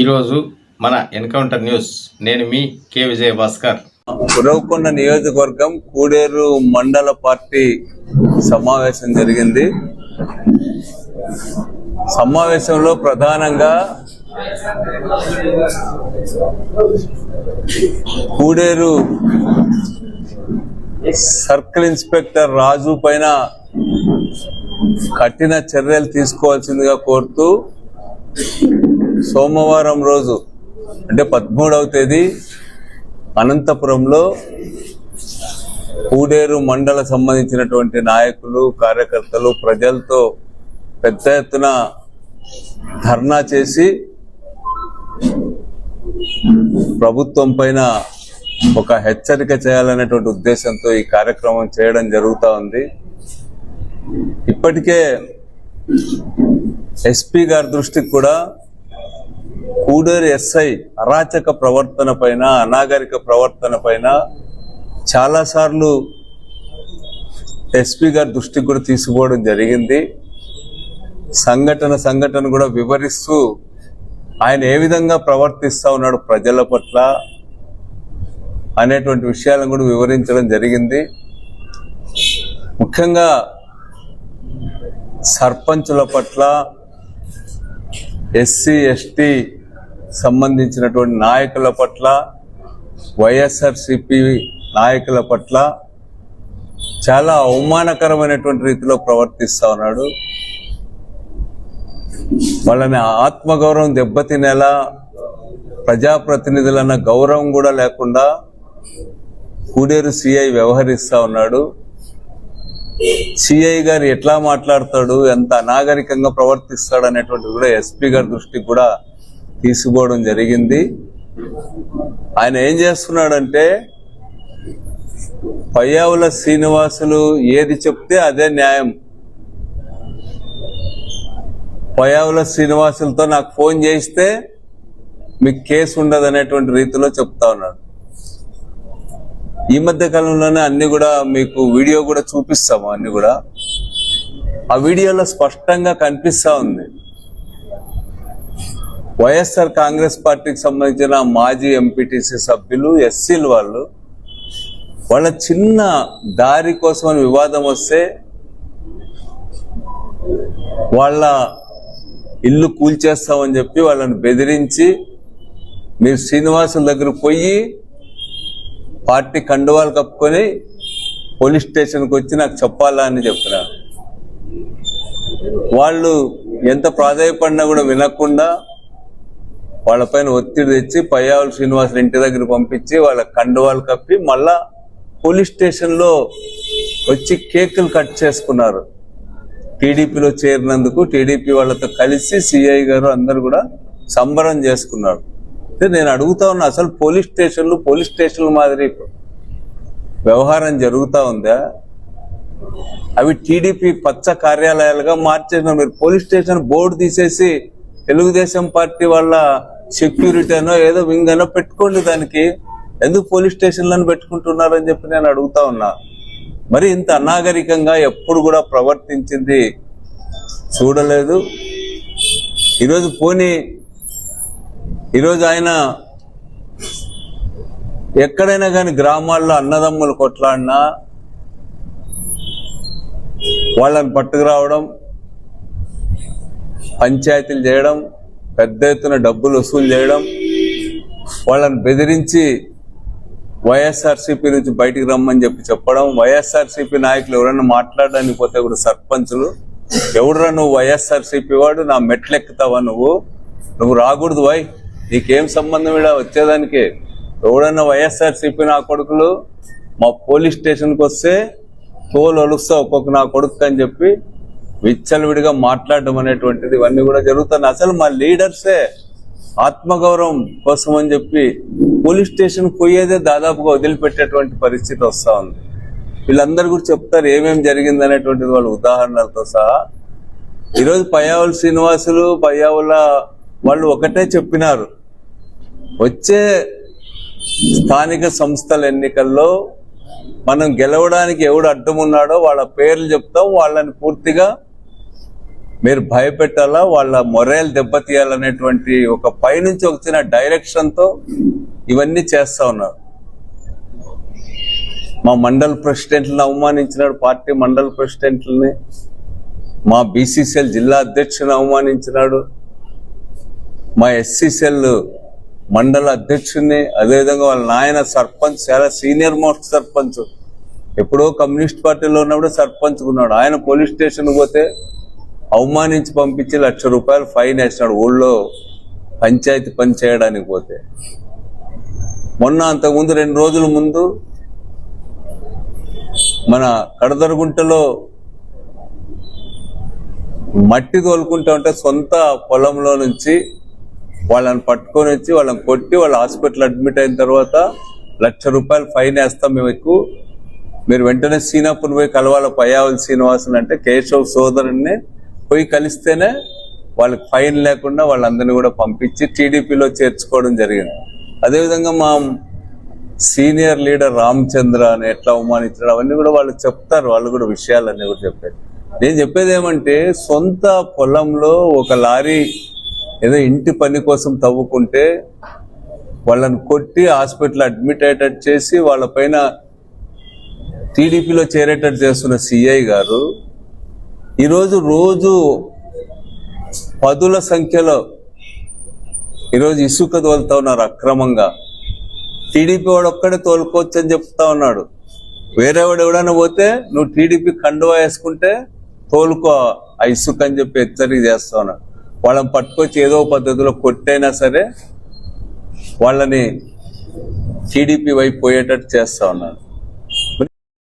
ఈరోజు మన encounter news. నేను మీ కె. విజయ భాస్కర్ ఉరవకొండ నియోజకవర్గం కూడేరు మండల పార్టీ సమావేశం జరిగింది. సమావేశంలో ప్రధానంగా కూడేరు సర్కిల్ ఇన్స్పెక్టర్ రాజు పైన కఠిన చర్యలు తీసుకోవాల్సిందిగా కోరుతూ సోమవారం రోజు అంటే పదమూడవ తేదీ అనంతపురంలో కూడేరు మండల సంబంధించినటువంటి నాయకులు కార్యకర్తలు ప్రజలతో పెద్ద ఎత్తున ధర్నా చేసి ప్రభుత్వం పైన ఒక హెచ్చరిక చేయాలనేటువంటి ఉద్దేశంతో ఈ కార్యక్రమం చేయడం జరుగుతూ ఉంది. ఇప్పటికే ఎస్పీ గారి దృష్టికి కూడా కూడేరు ఎస్ఐ అరాచక ప్రవర్తన పైన అనాగరిక ప్రవర్తన పైన చాలా సార్లు ఎస్పీ గారి దృష్టికి కూడా తీసుకోవడం జరిగింది. సంఘటన సంఘటన కూడా వివరిస్తూ ఆయన ఏ విధంగా ప్రవర్తిస్తూ ఉన్నాడు ప్రజల పట్ల అనేటువంటి విషయాలను కూడా వివరించడం జరిగింది. ముఖ్యంగా సర్పంచుల పట్ల ఎస్సీ ఎస్టీ సంబంధించినటువంటి నాయకుల పట్ల వైఎస్ఆర్సిపి నాయకుల పట్ల చాలా అవమానకరమైనటువంటి రీతిలో ప్రవర్తిస్తా ఉన్నాడు. వాళ్ళని ఆత్మగౌరవం దెబ్బతినేలా ప్రజాప్రతినిధులన్న గౌరవం కూడా లేకుండా కూడేరు సిఐ వ్యవహరిస్తా ఉన్నాడు. సిఐ గారు ఎట్లా మాట్లాడతాడు ఎంత అనాగరికంగా ప్రవర్తిస్తాడు అనేటువంటి కూడా ఎస్పీ గారి దృష్టికి కూడా తీసుకోవడం జరిగింది. ఆయన ఏం చేస్తున్నాడంటే పయ్యావుల శ్రీనివాసులు ఏది చెప్తే అదే న్యాయం. పయ్యావుల శ్రీనివాసులతో నాకు ఫోన్ చేస్తే మీకు కేసు ఉండదు అనేటువంటి రీతిలో చెప్తా ఉన్నాడు. ఈ మధ్య కాలంలోనే అన్ని కూడా మీకు వీడియో కూడా చూపిస్తాము అన్ని కూడా. ఆ వీడియోలో స్పష్టంగా కనిపిస్తా ఉంది. వైఎస్ఆర్ కాంగ్రెస్ పార్టీకి సంబంధించిన మాజీ ఎంపీటీసీ సభ్యులు ఎస్సీలు వాళ్ళు వాళ్ళ చిన్న దారి కోసం అని వివాదం వస్తే వాళ్ళ ఇల్లు కూల్చేస్తామని చెప్పి వాళ్ళని బెదిరించి మీరు శ్రీనివాసుల దగ్గర పోయి పార్టీ కండువాలు కప్పుకొని పోలీస్ స్టేషన్కి వచ్చి నాకు చెప్పాలా అని చెప్పినారు వాళ్ళు ఎంత ప్రాధాయపడినా కూడా వినకుండా వాళ్ళపైన ఒత్తిడి తెచ్చి పయ్యావుల శ్రీనివాసులు ఇంటి దగ్గర పంపించి వాళ్ళ కండువాలు కప్పి మళ్ళా పోలీస్ స్టేషన్లో వచ్చి కేకులు కట్ చేసుకున్నారు. టీడీపీలో చేరినందుకు టీడీపీ వాళ్ళతో కలిసి సిఐ గారు అందరు కూడా సంబరం చేసుకున్నారు. నేను అడుగుతా ఉన్నా అసలు పోలీస్ స్టేషన్లు పోలీస్ స్టేషన్ల మాదిరి వ్యవహారం జరుగుతూ ఉందా? అవి టీడీపీ పచ్చ కార్యాలయాలుగా మార్చేసిన మీరు పోలీస్ స్టేషన్ బోర్డు తీసేసి తెలుగుదేశం పార్టీ వాళ్ళ సెక్యూరిటీ అనో ఏదో వింగ్ అనో పెట్టుకోండి దానికి. ఎందుకు పోలీస్ స్టేషన్లను పెట్టుకుంటున్నారని చెప్పి నేను అడుగుతా ఉన్నా. మరి ఇంత అనాగరికంగా ఎప్పుడు కూడా ప్రవర్తించింది చూడలేదు. ఈరోజు పోనీ ఈరోజు ఆయన ఎక్కడైనా కానీ గ్రామాల్లో అన్నదమ్ములు కొట్లాడినా వాళ్ళని పట్టుకురావడం పంచాయతీలు చేయడం పెద్ద ఎత్తున డబ్బులు వసూలు చేయడం వాళ్ళని బెదిరించి వైఎస్ఆర్సీపీ నుంచి బయటికి రమ్మని చెప్పి చెప్పడం వైఎస్ఆర్సీపీ నాయకులు ఎవరైనా మాట్లాడడానికి పోతే కూడా సర్పంచులు ఎవడురా నువ్వు వైఎస్ఆర్సీపీ వాడు? నా మెట్లు ఎక్కుతావా నువ్వు? నువ్వు రాకూడదు వై. నీకేం సంబంధం ఇలా వచ్చేదానికి? ఎవడన్నా వైఎస్ఆర్సీపీ నా కొడుకులు? మా పోలీస్ స్టేషన్కి వస్తే తోలు ఒలుస్తా ఒక్కొక్క నా కొడుకు అని చెప్పి విచ్చలవిడిగా మాట్లాడడం అనేటువంటిది ఇవన్నీ కూడా జరుగుతున్నాయి. అసలు మా లీడర్సే ఆత్మగౌరవం కోసం అని చెప్పి పోలీస్ స్టేషన్ పోయేదే దాదాపుగా వదిలిపెట్టేటువంటి పరిస్థితి వస్తూ ఉంది. వీళ్ళందరూ కూడా చెప్తారు ఏమేమి జరిగింది అనేటువంటిది వాళ్ళ ఉదాహరణలతో సహా. ఈరోజు పయ్యావుల శ్రీనివాసులు పయ్యావుల వాళ్ళు ఒకటే చెప్పినారు. వచ్చే స్థానిక సంస్థల ఎన్నికల్లో మనం గెలవడానికి ఎవడు అడ్డమున్నాడో వాళ్ళ పేర్లు చెప్తాం వాళ్ళని పూర్తిగా మీరు భయపెట్టాలా వాళ్ళ మొరేల్ దెబ్బతీయాలనేటువంటి ఒక పైనుంచి వచ్చిన డైరెక్షన్తో ఇవన్నీ చేస్తా ఉన్నారు. మా మండల్ ప్రెసిడెంట్లను అవమానించినాడు పార్టీ మండల్ ప్రెసిడెంట్లని. మా బీసీసీఎల్ జిల్లా అధ్యక్షుని అవమానించినాడు. మా ఎస్సీసీఎల్ మండల అధ్యక్షుడిని అదేవిధంగా వాళ్ళ నాయన సర్పంచ్ చాలా సీనియర్ మోస్ట్ సర్పంచ్. ఎప్పుడో కమ్యూనిస్ట్ పార్టీలో ఉన్నప్పుడు సర్పంచ్ ఉన్నాడు. ఆయన పోలీస్ స్టేషన్ పోతే అవమానించి పంపించి లక్ష రూపాయలు ఫైన్ వేసినాడు ఊళ్ళో పంచాయతీ పని చేయడానికి పోతే. మొన్న అంతకుముందు రెండు రోజుల ముందు మన కడదరగుంటలో మట్టి తోలుకుంటా ఉంటే సొంత పొలంలో నుంచి వాళ్ళని పట్టుకొని వచ్చి వాళ్ళని కొట్టి వాళ్ళ హాస్పిటల్ అడ్మిట్ అయిన తర్వాత లక్ష రూపాయలు ఫైన్ వేస్తాం మేము ఎక్కువ. మీరు వెంటనే సీనాపుని పోయి కలవాల పయ్యావల్ శ్రీనివాసన్ అంటే కేశవ్ సోదరుణ్ణి పోయి కలిస్తేనే వాళ్ళకి ఫైన్ లేకుండా వాళ్ళందరినీ కూడా పంపించి టీడీపీలో చేర్చుకోవడం జరిగింది. అదేవిధంగా మా సీనియర్ లీడర్ రామచంద్ర అని ఎట్లా అవమానించడం అవన్నీ కూడా వాళ్ళు చెప్తారు వాళ్ళు కూడా విషయాలన్నీ కూడా చెప్పారు. నేను చెప్పేది ఏమంటే సొంత పొలంలో ఒక లారీ ఏదో ఇంటి పని కోసం తవ్వుకుంటే వాళ్ళని కొట్టి హాస్పిటల్ అడ్మిట్ అయ్యేటట్టు చేసి వాళ్ళ పైన టీడీపీలో చేరేటట్టు చేస్తున్న సిఐ గారు ఈరోజు రోజు పదుల సంఖ్యలో ఈరోజు ఇసుక తోలుతా ఉన్నారు అక్రమంగా. టీడీపీ వాడు ఒక్కడే తోలుకోవచ్చు అని చెప్తా ఉన్నాడు. వేరే వాడు ఎవడైనా పోతే నువ్వు టీడీపీ కండువా వేసుకుంటే తోలుకో ఆ ఇసుక అని చెప్పి హెచ్చరిక చేస్తా ఉన్నాడు. వాళ్ళని పట్టుకొచ్చి ఏదో పద్ధతిలో కొట్టైనా సరే వాళ్ళని టీడీపీ వైపు పోయేటట్టు చేస్తా ఉన్నారు.